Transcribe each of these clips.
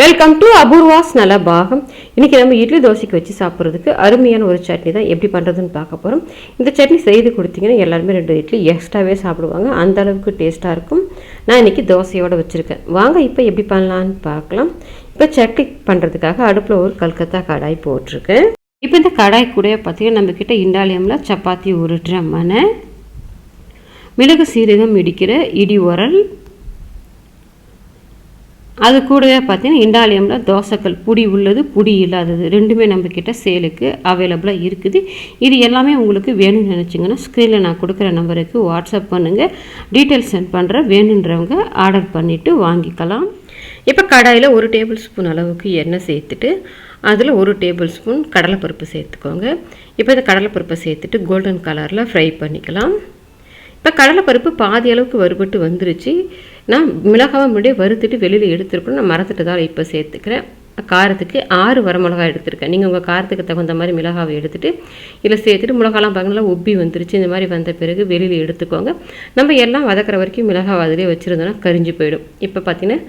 Welcome to Apoorva's நல்ல பாகம் இன்றைக்கி நம்ம இட்லி தோசைக்கு வச்சு சாப்பிட்றதுக்கு அருமையான ஒரு சட்னி தான். எப்படி பண்ணுறதுன்னு பார்க்க போகிறோம் இந்த சட்னி செய்து கொடுத்தீங்கன்னா எல்லாருமே ரெண்டு இட்லி எக்ஸ்ட்ராவே சாப்பிடுவாங்க. அந்த அளவுக்கு டேஸ்ட்டாக இருக்கும். நான் இன்றைக்கி தோசையோடு வச்சுருக்கேன். வாங்க இப்போ எப்படி பண்ணலான்னு பார்க்கலாம். இப்போ சட்னி பண்ணுறதுக்காக அடுப்பில் ஒரு கல்கத்தா கடாய் போட்டிருக்கேன். இப்போ இந்த கடாய் கூட பார்த்தீங்கன்னா நம்மக்கிட்ட இண்டாலியமில் சப்பாத்தி உருட்டுற மனை மிளகு சீரகம் இடிக்கிற இடி உரல் அது கூடவே பார்த்தீங்கன்னா இண்டாலியமில் தோசைக்கல் புடி உள்ளது புடி இல்லாதது. ரெண்டுமே நம்மக்கிட்ட சேலுக்கு அவைலபிளாக இருக்குது. இது எல்லாமே உங்களுக்கு வேணும்னு நினச்சிங்கன்னா ஸ்க்ரீனில் நான் கொடுக்குற நம்பருக்கு வாட்ஸ்அப் பண்ணுங்கள் டீட்டெயில்ஸ் சென்ட் பண்ணுறேன் வேணுன்றவங்க ஆர்டர் பண்ணிவிட்டு வாங்கிக்கலாம். இப்போ கடாயில் ஒரு டேபிள் ஸ்பூன் அளவுக்கு எண்ணெய் சேர்த்துட்டு அதில் ஒரு டேபிள் ஸ்பூன் கடலைப்பருப்பு சேர்த்துக்கோங்க. இப்போ இந்த கடலைப்பருப்பை சேர்த்துட்டு கோல்டன் கலரில் ஃப்ரை பண்ணிக்கலாம். இப்போ கடலைப்பருப்பு பாதி அளவுக்கு வறுபட்டு வந்துருச்சு. நான் மிளகாவை முன்னாடியே வறுத்துட்டு வெளியில் எடுத்துருக்கணும். நான் மறந்துட்டு தான் இப்போ சேர்த்துக்கிறேன். காரத்துக்கு ஆறு வரமிளகா எடுத்திருக்கேன். நீங்கள் உங்கள் காரத்துக்கு தகுந்த மாதிரி மிளகாவை எடுத்துகிட்டு இதில் சேர்த்துட்டு மிளகாலாம் பாருங்களா உப்பி வந்துருச்சு. இந்த மாதிரி வந்த பிறகு வெளியில் எடுத்துக்கோங்க. நம்ம எல்லாம் வதக்கிற வரைக்கும் மிளகாவை அதிலே வச்சுருந்தோன்னா கரிஞ்சு போயிடும். இப்போ பார்த்தீங்கன்னா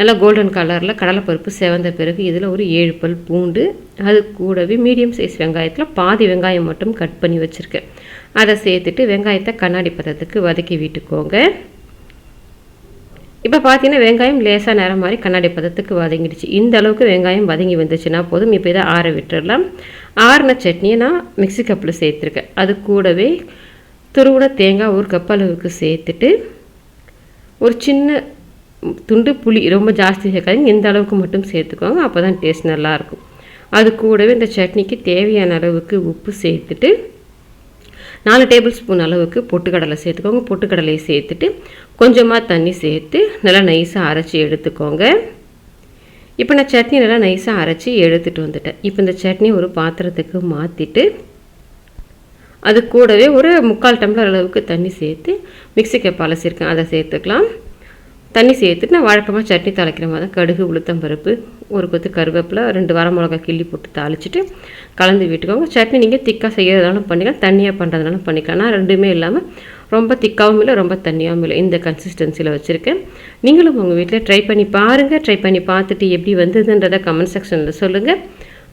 நல்லா கோல்டன் கலரில் கடலைப்பருப்பு செவந்த பிறகு இதில் ஒரு ஏழு பல் பூண்டு அது கூடவே மீடியம் சைஸ் வெங்காயத்தில் பாதி வெங்காயம் மட்டும் கட் பண்ணி வச்சுருக்கேன். அதை சேர்த்துட்டு வெங்காயத்தை கண்ணாடி பதத்துக்கு வதக்கி விட்டுக்கோங்க. இப்போ பார்த்தீங்கன்னா வெங்காயம் லேசாக நேரம் மாதிரி கண்ணாடி பதத்துக்கு வதங்கிடுச்சு. இந்த அளவுக்கு வெங்காயம் வதங்கி வந்துச்சுன்னா போதும். இப்போ இதை ஆற விட்டுடலாம் ஆறின சட்னியை நான் மிக்சி கப்பில் சேர்த்துருக்கேன். அது கூடவே துருவின தேங்காய் ஒரு கப் அளவுக்கு சேர்த்துட்டு ஒரு சின்ன துண்டு புளி ரொம்ப ஜாஸ்தி சேர்க்காதீங்க. இந்த அளவுக்கு மட்டும் சேர்த்துக்கோங்க. அப்போ தான் டேஸ்ட் நல்லாயிருக்கும். அது கூடவே இந்த சட்னிக்கு தேவையான அளவுக்கு உப்பு சேர்த்துட்டு நாலு டேபிள் ஸ்பூன் அளவுக்கு பொட்டுக்கடலை சேர்த்துக்கோங்க. பொட்டுக்கடலையை சேர்த்துட்டு கொஞ்சமாக தண்ணி சேர்த்து நல்லா நைஸாக அரைச்சி எடுத்துக்கோங்க. இப்போ நான் சட்னி நல்லா நைஸாக அரைச்சி எடுத்துகிட்டு வந்துட்டேன். இப்போ இந்த சட்னி ஒரு பாத்திரத்துக்கு மாற்றிட்டு அது கூடவே ஒரு முக்கால் டம்ளர் அளவுக்கு தண்ணி சேர்த்து மிக்சி கப் அலசிருக்கேன் அதை சேர்த்துக்கலாம். தண்ணி சேர்த்துட்டு நான் வழக்கமாக சட்னி தாளிக்கிற மாதிரி தான் கடுகு உளுத்தம் பருப்பு ஒரு கொத்து கருவேப்பிலை ரெண்டு வர மிளகா கிள்ளி போட்டு தாளிச்சிட்டு கலந்து விட்டுக்கோங்க. சட்னி நீங்கள் திக்காக செய்கிறதுனாலும் பண்ணிக்கலாம் தண்ணியாக பண்ணுறதுனாலும் பண்ணிக்கலாம். நான் ரெண்டுமே இல்லாமல் ரொம்ப திக்காகவும் இல்லை ரொம்ப தண்ணியாகவும் இல்லை இந்த கன்சிஸ்டன்சியில் வச்சுருக்கேன். நீங்களும் உங்கள் வீட்டில் ட்ரை பண்ணி பாருங்கள் ட்ரை பண்ணி பார்த்துட்டு எப்படி வந்ததுன்றதை கமெண்ட் செக்ஷனில் சொல்லுங்கள்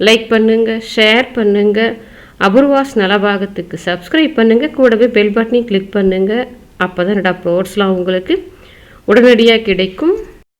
லைக் பண்ணுங்கள் ஷேர் பண்ணுங்கள் அபூர்வாஸ் நலபாகத்துக்கு சப்ஸ்கிரைப் பண்ணுங்கள் கூடவே பெல் பட்டனையும் கிளிக் பண்ணுங்கள் அப்போ தான் என்னோடய அப்ரோட்ஸ்லாம் உங்களுக்கு உடனடியாக கிடைக்கும்.